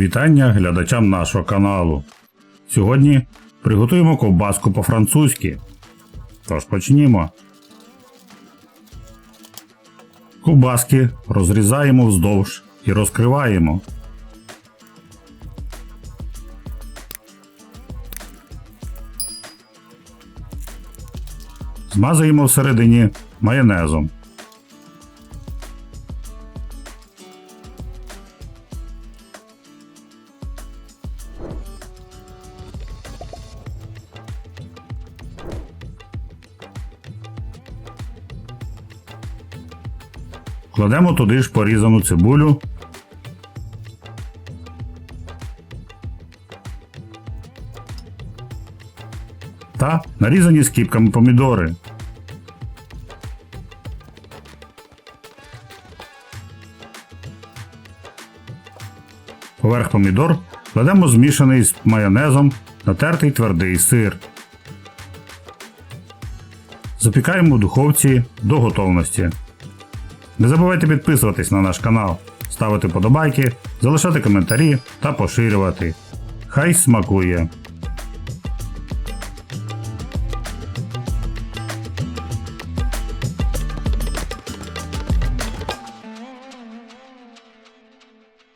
Вітання глядачам нашого каналу. Сьогодні приготуємо ковбаску по-французьки. Тож почнімо. Ковбаски розрізаємо вздовж і розкриваємо. Змазуємо всередині майонезом. Кладемо туди ж порізану цибулю. Та нарізані скіпками помідори. Поверх помідор кладемо змішаний з майонезом натертий твердий сир. Запікаємо в духовці до готовності. Не забувайте підписуватись на наш канал, ставити подобайки, залишати коментарі та поширювати. Хай смакує!